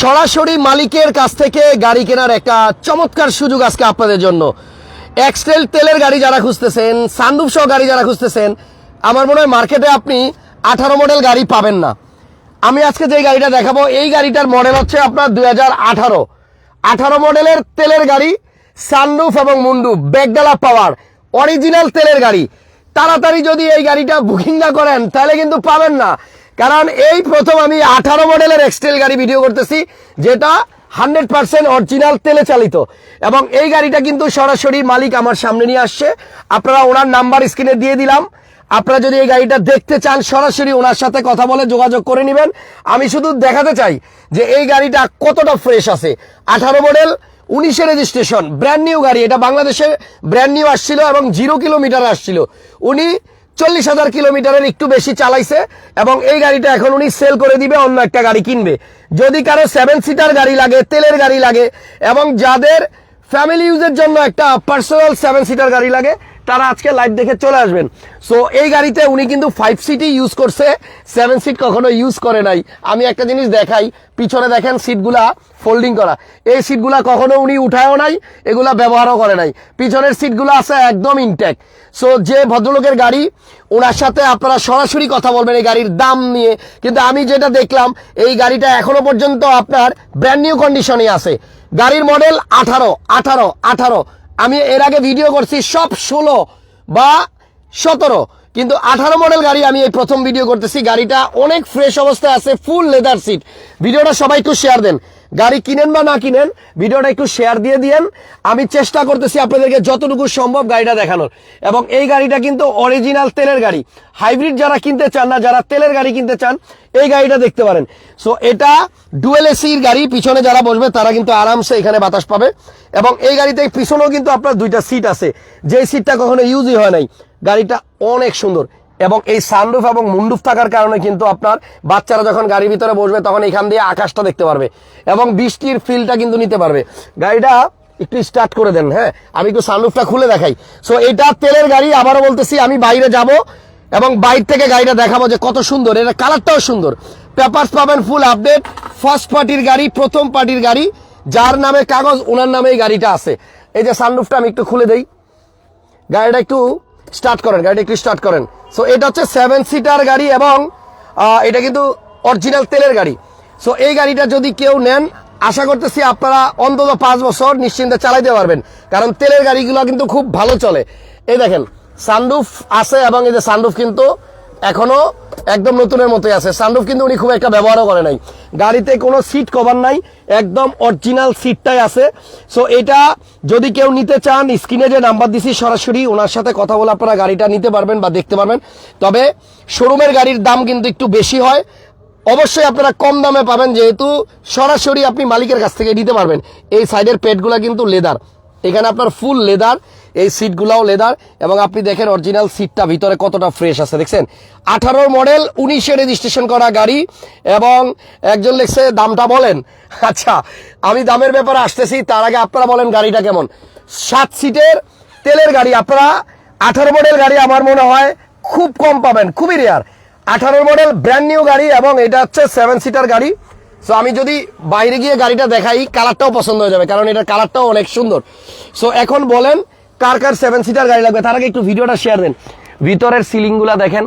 সরাসরি মালিকের কাছ থেকে গাড়ি কেনার একটা চমৎকার সুযোগ আজকে আপনাদের জন্য। এক্সটেল তেলের গাড়ি যারা খুঁজতেছেন সানরুফ সহ গাড়ি যারা খুঁজতেছেন, আমার মনে হয় মার্কেটে আপনি আঠারো মডেল গাড়ি পাবেন না। আমি আজকে যে গাড়িটা দেখাবো, এই গাড়িটার মডেল হচ্ছে আপনার দুই হাজার আঠারো। আঠারো মডেলের তেলের গাড়ি সানরুফ এবং মুন্ডু ব্যাগডালা পাওয়ার অরিজিনাল তেলের গাড়ি। তাড়াতাড়ি যদি এই গাড়িটা বুকিং না করেন, তাহলে কিন্তু পাবেন না। কারণ এই প্রথম আমি আঠারো মডেলের এক্সটেল গাড়ি ভিডিও করতেছি, যেটা হান্ড্রেড পার্সেন্ট অরিজিনাল তেলে চালিত। এবং এই গাড়িটা কিন্তু সরাসরি মালিক আমার সামনে নিয়ে আসছে। আপনারা ওনার নাম্বার স্ক্রিনে দিয়ে দিলাম। আপনারা যদি এই গাড়িটা দেখতে চান, সরাসরি ওনার সাথে কথা বলে যোগাযোগ করে নেবেন। আমি শুধু দেখাতে চাই যে এই গাড়িটা কতটা ফ্রেশ আছে। আঠারো মডেল, উনিশে রেজিস্ট্রেশন ব্র্যান্ড নিউ গাড়ি। এটা বাংলাদেশে ব্র্যান্ড নিউ আসছিল এবং জিরো কিলোমিটার আসছিল। উনি চল্লিশ হাজার কিলোমিটারের একটু বেশি চালাইছে এবং এই গাড়িটা এখন উনি সেল করে দিবে, অন্য একটা গাড়ি কিনবে। যদি কারও সেভেন সিটার গাড়ি লাগে, তেলের গাড়ি লাগে এবং যাদের ফ্যামিলি ইউজের জন্য একটা পার্সোনাল সেভেন সিটার গাড়ি লাগে তারা আজকে লাইভ দেখে চলে আসবেন। সো এই গাড়িতে উনি কিন্তু ফাইভ সিটই ইউজ করছে সেভেন সিট কখনো ইউজ করে নাই। আমি একটা জিনিস দেখাই, পিছনে দেখেন সিটগুলা ফোল্ডিং করা। এই সিটগুলা কখনো উনি উঠায়ও নাই, এগুলা ব্যবহারও করে নাই। পিছনের সিটগুলো আছে একদম ইনটেক সো যে ভদ্রলোকের গাড়ি ওনার সাথে আপনারা সরাসরি কথা বলবেন এই গাড়ির দাম নিয়ে। কিন্তু আমি যেটা দেখলাম, এই গাড়িটা এখনও পর্যন্ত আপনার ব্র্যান্ড নিউ কন্ডিশনে আছে। গাড়ির মডেল আঠারো আঠারো আঠারো। আমি এর আগে ভিডিও করছি সব ষোলো বা সতেরো। কিন্তু আঠারো মডেল গাড়ি আমি এই প্রথম ভিডিও করতেছি। গাড়িটা অনেক ফ্রেশ অবস্থায় আছে ফুল লেদার সিট ভিডিওটা সবাই একটু শেয়ার দেন। গাড়ি কিনেন বা না কিনেন, ভিডিওটা একটু শেয়ার দিয়ে দিয়েন। আমি চেষ্টা করতেছি আপনাদেরকে যতটুকু সম্ভব গাড়িটা দেখানোর। এবং এই গাড়িটা কিন্তু অরিজিনাল তেলের গাড়ি। হাইব্রিড যারা কিনতে চান না, যারা তেলের গাড়ি কিনতে চান, এই গাড়িটা দেখতে পারেন। সো এটা ডুয়েল এসির গাড়ি। পিছনে যারা বসবে, তারা কিন্তু আরামসে এখানে বাতাস পাবে। এবং এই গাড়িতে পিছনেও কিন্তু আপনার দুইটা সিট আছে। যে সিটটা কখনো ইউজই হয় নাই। গাড়িটা অনেক সুন্দর। এবং এই সানরুফ এবং মুন্ডুফ থাকার কারণে কিন্তু আপনার বাচ্চারা যখন গাড়ির ভিতরে বসবে তখন এখান দিয়ে আকাশটা দেখতে পারবে এবং বৃষ্টির ফিলটা কিন্তু নিতে পারবে। গাড়িটা একটু স্টার্ট করে দেন হ্যাঁ? আমি একটু সানরুফটা খুলে দেখাই। সো এটা তেলের গাড়ি, আবারও বলতেছি, আমি বাইরে যাব এবং বাইর থেকে গাড়িটা দেখাবো যে কত সুন্দর। এটা কালারটাও সুন্দর। পেপারস পাবেন ফুল আপডেট ফার্স্ট পার্টির গাড়ি, প্রথম পার্টির গাড়ি। যার নামে কাগজ, ওনার নামে এই গাড়িটা আছে। এই যে সানরুফটা আমি একটু খুলে দেই। গাড়িটা একটু স্টার্ট করেন, গাড়িটা একটু স্টার্ট করেন। সো এটা হচ্ছে সেভেন সিটার গাড়ি এবং এটা কিন্তু অরিজিনাল তেলের গাড়ি। সো এই গাড়িটা যদি কেউ নেন, আশা করতেছি আপনারা অন্তত পাঁচ বছর নিশ্চিন্তে চালাইতে পারবেন। কারণ তেলের গাড়িগুলো কিন্তু খুব ভালো চলে। এই দেখেন সানরুফ আছে এবং এই যে সানরুফ কিন্তু এখনও একদম নতুনের মতোই আছে। সানরুফ কিন্তু উনি খুব একটা ব্যবহারও করে নাই। গাড়িতে কোনো সিট কভার নাই, একদম অরিজিনাল সিটটাই আছে। সো এটা যদি কেউ নিতে চান, স্ক্রিনে যে নাম্বার দিছি, সরাসরি ওনার সাথে কথা বলে আপনারা গাড়িটা নিতে পারবেন বা দেখতে পারবেন। তবে শোরুমের গাড়ির দাম কিন্তু একটু বেশি হয়। অবশ্যই আপনারা কম দামে পাবেন, যেহেতু সরাসরি আপনি মালিকের কাছ থেকে নিতে পারবেন। এই সাইডের পেটগুলা কিন্তু লেদার এখানে আপনার ফুল লেদার এই সিটগুলাও লেদার এবং আপনি দেখেন অরিজিনাল সিটটা ভিতরে কতটা ফ্রেশ আছে, দেখছেন? আঠারো মডেল উনিশে রেজিস্ট্রেশন করা গাড়ি এবং একজন লিখছে, দামটা বলেন। আচ্ছা আমি দামের ব্যাপারে আসতেছি, তার আগে আপনারা বলেন গাড়িটা কেমন। সাত সিটের তেলের গাড়ি, আপনারা আঠারো মডেল গাড়ি আমার মনে হয় খুব কম পাবেন, খুবই রেয়ার আঠারো মডেল ব্র্যান্ড নিউ গাড়ি এবং এটা হচ্ছে সেভেন সিটার গাড়ি। সো আমি যদি বাইরে গিয়ে গাড়িটা দেখাই কালারটাও পছন্দ হয়ে যাবে, কারণ এটার কালারটাও অনেক সুন্দর। সো এখন বলেন, কার কার সেভেন সিটার গাড়ি লাগবে? তার আগে একটু ভিডিওটা শেয়ার দেন। ভিতরের সিলিংগুলা দেখেন,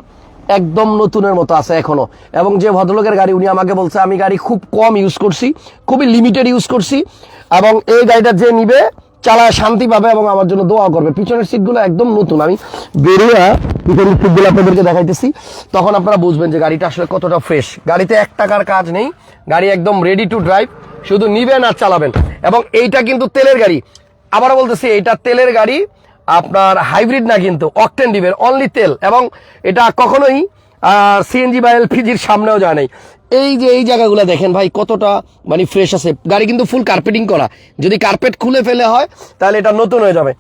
একদম নতুনের মতো আছে এখনও। এবং যে ভদ্রলোকের গাড়ি, উনি আমাকে বলছে, আমি গাড়ি খুব কম ইউজ করছি, খুবই লিমিটেড ইউজ করছি, এবং এই গাড়িটা যে নিবে চালায় শান্তি পাবে এবং আমার জন্য দোয়া করবে। পিছনের সিটগুলো একদম নতুন। আমি বেরিয়ে পিছনের সিটগুলো আপনাদেরকে দেখাইতেছি। তখন আপনারা বুঝবেন যে গাড়িটা আসলে কতটা ফ্রেশ গাড়িতে এক টাকার কাজ নেই। গাড়ি একদম রেডি টু ড্রাইভ শুধু নিবেন আর চালাবেন। এবং এইটা কিন্তু তেলের গাড়ি। আবারও বলতেছি, এইটা তেলের গাড়ি। আপনার হাইব্রিড না কিন্তু অকটেন ডিবের অনলি তেল। এবং এটা কখনোই সিএনজি বা এলপিজির সামনেও যায় নাই। এই যে এই জায়গাগুলো দেখেন ভাই, কতটা মানে ফ্রেশ আছে। গাড়ি কিন্তু ফুল কার্পেটিং করা। যদি কার্পেট খুলে ফেলে হয়, তাহলে এটা নতুন হয়ে যাবে।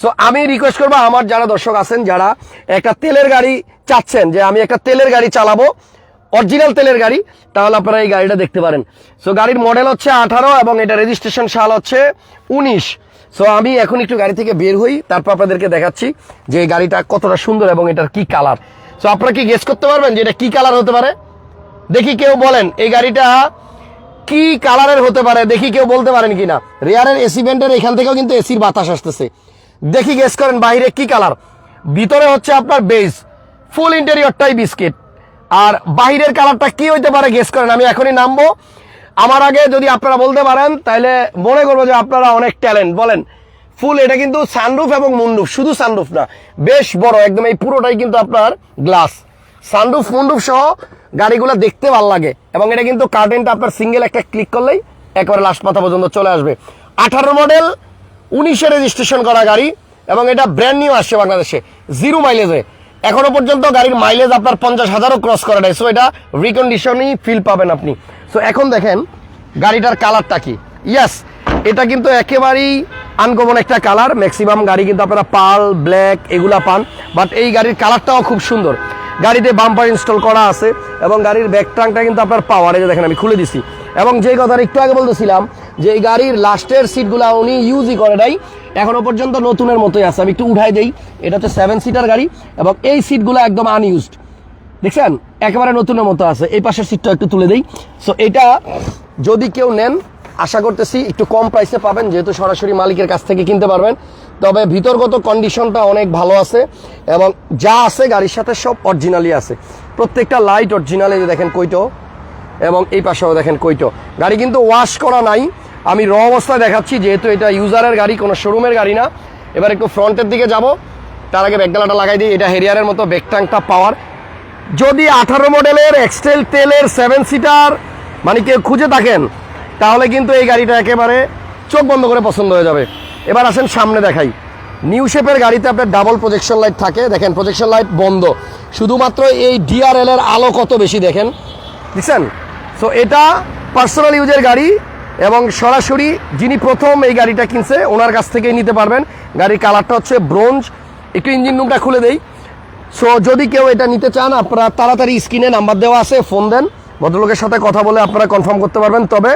সো আমি রিকোয়েস্ট করব, আমার যারা দর্শক আছেন, যারা একটা তেলের গাড়ি চাচ্ছেন, যে আমি একটা তেলের গাড়ি চালাবো অরিজিনাল তেলের গাড়ি, তাহলে আপনারা এই গাড়িটা দেখতে পারেন। সো গাড়ির মডেল হচ্ছে আঠারো এবং এটা রেজিস্ট্রেশন সাল হচ্ছে উনিশ। সো আমি এখন একটু গাড়ি থেকে বের হই, তারপর আপনাদেরকে দেখাচ্ছি যে গাড়িটা কতটা সুন্দর এবং এটার কি কালার সো আপনারা কি গেস করতে পারবেন যে এটা কি কালার হতে পারে? দেখি কেউ বলেন, এই গাড়িটা কি কালারের হতে পারে? দেখি কেউ বলতে পারেন কিনা। রেয়ারের এসি ব্যান্ডের এখান থেকেও কিন্তু এসির বাতাস আসতেছে। দেখি গেস করেন বাইরে কি কালার ভিতরে হচ্ছে আপনার বেজ ফুল ইন্টেরিয়রটাই বিস্কিট আর বাহিরের কালারটা কি হইতে পারে গেস করেন, আমি এখনই নামবো। আমার আগে যদি আপনারা বলতে পারেন তাহলে মনে করব যে আপনারা অনেক ট্যালেন্ট বলেন। ফুল, এটা কিন্তু সানরুফ এবং মুন্ডুফ শুধু সানরুফ না, বেশ বড়, একদম এই পুরোটাই কিন্তু আপনার গ্লাস সানরুফ মুন্ডুফ সহ গাড়িগুলো দেখতে ভালো লাগে, এবং এটা কিন্তু কার্টেনটা আপনার সিঙ্গেল একটা ক্লিক করলেই একবারে লাস্ট মাথা পর্যন্ত চলে আসবে। আঠারো মডেল উনিশে রেজিস্ট্রেশন করা গাড়ি, এবং এটা ব্র্যান্ড নিউ আসছে বাংলাদেশে জিরো মাইলেজে এখনও পর্যন্ত গাড়ির মাইলেজ আপনার পঞ্চাশ হাজারও ক্রস করে নাই সো এটা রিকন্ডিশনই ফিল পাবেন আপনি। সো এখন দেখেন, গাড়িটার কালারটা কি? ইয়াস এটা কিন্তু একেবারেই আনকমন একটা কালার ম্যাক্সিমাম গাড়ি কিন্তু আপনারা পাল ব্ল্যাক এগুলা পান বাট এই গাড়ির কালারটাও খুব সুন্দর। গাড়িতে বাম্পার ইনস্টল করা আছে এবং গাড়ির ব্যাক ট্রাঙ্কটা কিন্তু আপনার পাওয়ারে যে দেখেন আমি খুলে দিছি। এবং যে কথাটা একটু আগে বলতেছিলাম, যে এই গাড়ির লাস্টের সিটগুলো উনি ইউজই করে নাই, এখনও পর্যন্ত নতুনের মতোই আছে। আমি একটু উঠাই দেই এটা হচ্ছে সেভেন সিটার গাড়ি এবং এই সিটগুলো একদম আনইউজড দেখছেন? একেবারে নতুনের মতো আছে। এই পাশের সিটটা একটু তুলে দেই। সো এটা যদি কেউ নেন আশা করতেছি একটু কম প্রাইসে পাবেন, যেহেতু সরাসরি মালিকের কাছ থেকে কিনতে পারবেন। তবে ভিতরগত কন্ডিশনটা অনেক ভালো আছে এবং যা আছে গাড়ির সাথে সব অরিজিনালি আছে। প্রত্যেকটা লাইট অরিজিনালি দেখেন কইটো এবং এই পাশেও দেখেন কইটো গাড়ি কিন্তু ওয়াশ করা নাই। আমি র অবস্থায় দেখাচ্ছি, যেহেতু এটা ইউজারের গাড়ি, কোনো শোরুমের গাড়ি না। এবার একটু ফ্রন্টের দিকে যাব। তার আগে ব্যাকডালাটা লাগাই দিই। এটা হেরিয়ারের মতো ব্যাক পাওয়ার যদি আঠারো মডেলের এক্সটেল তেলের সেভেন সিটার মানে কেউ খুঁজে থাকেন তাহলে কিন্তু এই গাড়িটা একেবারে চোখ বন্ধ করে পছন্দ হয়ে যাবে। এবার আসেন সামনে দেখাই। নিউ শেপের গাড়িতে আপনার ডাবল প্রজেকশন লাইট থাকে। দেখেন প্রজেকশন লাইট বন্ধ। শুধুমাত্র এই ডিআরএল এর আলো কত বেশি দেখেন। দেখছেন? সো এটা পার্সোনাল ইউজের গাড়ি এবং সরাসরি যিনি প্রথম এই গাড়িটা কিনছে, ওনার কাছ থেকেই নিতে পারবেন। গাড়ির কালারটা হচ্ছে ব্রোঞ্জ একটু ইঞ্জিন রুমটা খুলে দেই। সো যদি কেউ এটা নিতে চান, আপনারা তাড়াতাড়ি স্ক্রিনে নাম্বার দেওয়া আছে ফোন দেন। ভদ্রলোকের সাথে কথা বলে আপনারা কনফার্ম করতে পারবেন। তবে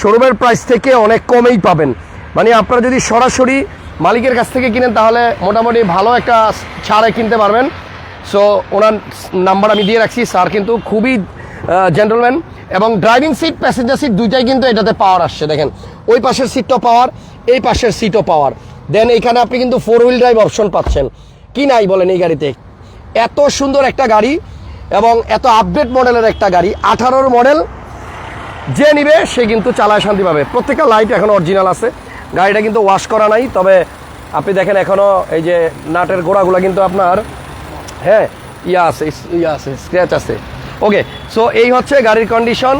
শোরুমের প্রাইস থেকে অনেক কমেই পাবেন। মানে আপনারা যদি সরাসরি মালিকের কাছ থেকে কিনেন, তাহলে মোটামুটি ভালো একটা ছাড়ে কিনতে পারবেন। সো ওনার নাম্বার আমি দিয়ে রাখছি। স্যার কিন্তু খুবই জেন্টলম্যান এবং ড্রাইভিং সিট প্যাসেঞ্জার সিট দুইটাই কিন্তু এটাতে পাওয়ার আসছে। দেখেন, ওই পাশের সিটও পাওয়ার এই পাশের সিটও পাওয়ার দেন এখানে আপনি কিন্তু ফোর হুইল ড্রাইভ অপশন পাচ্ছেন। কি নাই বলেন এই গাড়িতে? এত সুন্দর একটা গাড়ি এবং এত আপডেট মডেলের একটা গাড়ি, আঠারোর মডেল যে নিবে, সে কিন্তু চালায় শান্তি পাবে। প্রত্যেকটা লাইট এখন অরিজিনাল আছে। গাড়িটা কিন্তু ওয়াশ করা নাই, তবে আপনি দেখেন এখনও এই যে নাটের গোড়াগুলো কিন্তু আপনার হ্যাঁ ইয়া আছে ইয়া আছে স্ক্র্যাচ আছে। ওকে সো এই হচ্ছে গাড়ির কন্ডিশন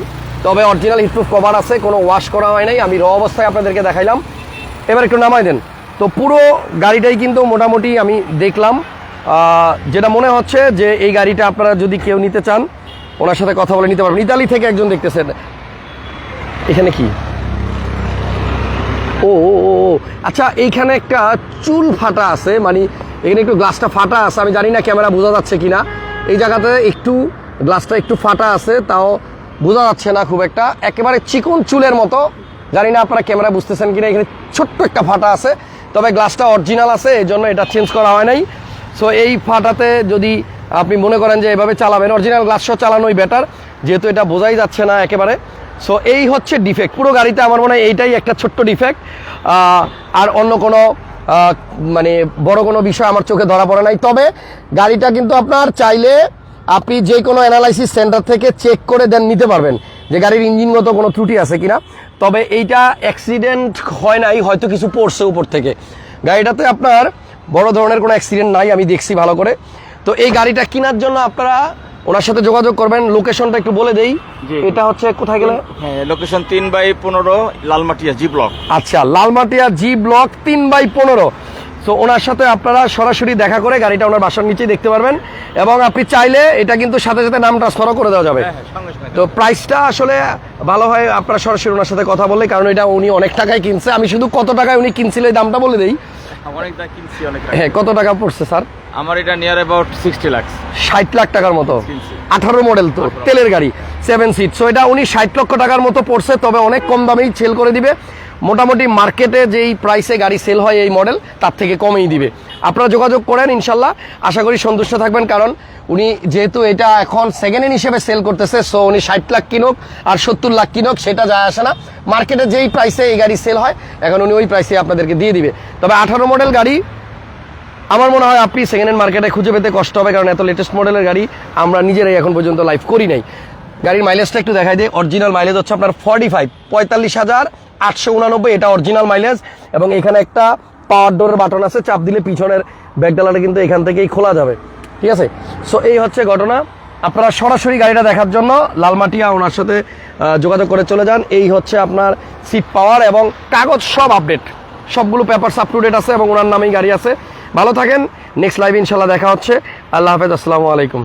তবে অরিজিনাল হিটপ্রুফ কভার আছে, কোনো ওয়াশ করা হয় নাই। আমি র অবস্থায় আপনাদেরকে দেখাইলাম। এবার একটু নামাই দেন। তো পুরো গাড়িটাই কিন্তু মোটামুটি আমি দেখলাম। যেটা মনে হচ্ছে যে এই গাড়িটা আপনারা যদি কেউ নিতে চান, ওনার সাথে কথা বলে নিতে পারবেন। ইতালি থেকে একজন দেখতেছেন। এখানে কি? ও ও আচ্ছা এইখানে একটা চুল ফাটা আছে মানে এখানে একটু গ্লাসটা ফাটা আছে, আমি জানি না ক্যামেরা বোঝা যাচ্ছে কিনা। এই জায়গাতে একটু গ্লাসটা একটু ফাটা আছে, তাও বোঝা যাচ্ছে না খুব একটা। একেবারে চিকন চুলের মতো। জানি না আপনারা ক্যামেরা বুঝতেছেন কিনা, এখানে ছোট্ট একটা ফাটা আছে, তবে গ্লাসটা অরিজিনাল আছে, এই জন্য এটা চেঞ্জ করা হয় নাই। সো এই ফাটাতে যদি আপনি মনে করেন যে এভাবে চালাবেন অরিজিনাল গ্লাস সহ চালানোই বেটার যেহেতু এটা বোঝাই যাচ্ছে না একেবারে। সো এই হচ্ছে ডিফেক্ট পুরো গাড়িতে আমার মনে হয় এইটাই একটা ছোট্ট ডিফেক্ট আর অন্য কোনো মানে বড় কোনো বিষয় আমার চোখে ধরা পড়ে নাই। তবে গাড়িটা কিন্তু আপনার চাইলে আপনি যে কোনো অ্যানালাইসিস সেন্টার থেকে চেক করে দেন নিতে পারবেন যে গাড়ির ইঞ্জিনগত কোনো ত্রুটি আছে কিনা। তবে এইটা অ্যাক্সিডেন্ট হয় নাই, হয়তো কিছু পড়ছে উপর থেকে। গাড়িটাতে আপনার বড় ধরনের কোনো অ্যাক্সিডেন্ট নাই, আমি দেখছি ভালো করে। তো এই গাড়িটা কেনার জন্য আপনারা ওনার সাথে যোগাযোগ করবেন। লোকেশনটা একটু বলে দেই। এটা হচ্ছে কোথায় গেলে? হ্যাঁ লোকেশন তিন বাই পনেরো লালমাটিয়া জি ব্লক। আচ্ছা লালমাটিয়া জি ব্লক তিন বাই পনেরো। তো ওনার সাথে আপনারা সরাসরি দেখা করে গাড়িটা ওনার বাসার নিচেই দেখতে পারবেন। এবং আপনি চাইলে এটা কিন্তু সাথে সাথে নাম ট্রান্সফারও করে দেওয়া যাবে। সঙ্গে সঙ্গে। তো প্রাইসটা আসলে ভালো হয় আপনারা সরাসরি ওনার সাথে কথা বললে কারণ এটা উনি অনেক টাকায় কিনছে। আমি শুধু কত টাকায় উনি কিনছিল এই দামটা বলে দেই। হ্যাঁ কত টাকা পড়ছে স্যার? আমার এটা নিয়ার অ্যাবাউট সিক্সটি লাখ ষাট লাখ টাকার মতো। আঠারো মডেল তো তেলের গাড়ি সেভেন সিট সো এটা উনি ষাট লক্ষ টাকার মতো পড়ছে তবে অনেক কম দামেই সেল করে দিবে। মোটামুটি মার্কেটে যেই প্রাইসে গাড়ি সেল হয় এই মডেল তার থেকে কমেই দিবে। আপনারা যোগাযোগ করেন ইনশাল্লাহ। আশা করি সন্তুষ্ট থাকবেন কারণ উনি যেহেতু এটা এখন সেকেন্ড হ্যান্ড হিসেবে সেল করতেছে সো উনি ষাট লাখ কিনুক আর সত্তর লাখ কিনুক সেটা যায় আসে না। মার্কেটে যেই প্রাইসে এই গাড়ি সেল হয় এখন উনি ওই প্রাইসে আপনাদেরকে দিয়ে দিবে। তবে আঠারো মডেল গাড়ি আমার মনে হয় আপনি সেকেন্ড হ্যান্ড মার্কেটে খুঁজে পেতে কষ্ট হবে, কারণ এত লেটেস্ট মডেলের গাড়ি আমরা নিজেরাই এখন পর্যন্ত লাইভ করি নাই। গাড়ির মাইলেজটা একটু দেখাই দিই অরিজিনাল মাইলেজ হচ্ছে আপনার ফর্টি ফাইভ পঁয়তাল্লিশ হাজার আটশো উনানব্বই, এটা অরিজিনাল মাইলেজ এবং এখানে একটা পাওয়ার ডোরের বাটন আছে, চাপ দিলে পিছনের ব্যাগডালাটা কিন্তু এখান থেকেই খোলা যাবে। ঠিক আছে? সো এই হচ্ছে ঘটনা। আপনারা সরাসরি গাড়িটা দেখার জন্য লালমাটিয়া ওনার সাথে যোগাযোগ করে চলে যান। এই হচ্ছে আপনার সিট পাওয়ার এবং কাগজ সব আপডেট সবগুলো পেপার আপ টু ডেট আছে এবং ওনার নামেই গাড়ি আছে। ভালো থাকেন। নেক্সট লাইভ ইনশাল্লাহ দেখা হচ্ছে। আল্লাহ হাফেজ। আসসালামু আলাইকুম।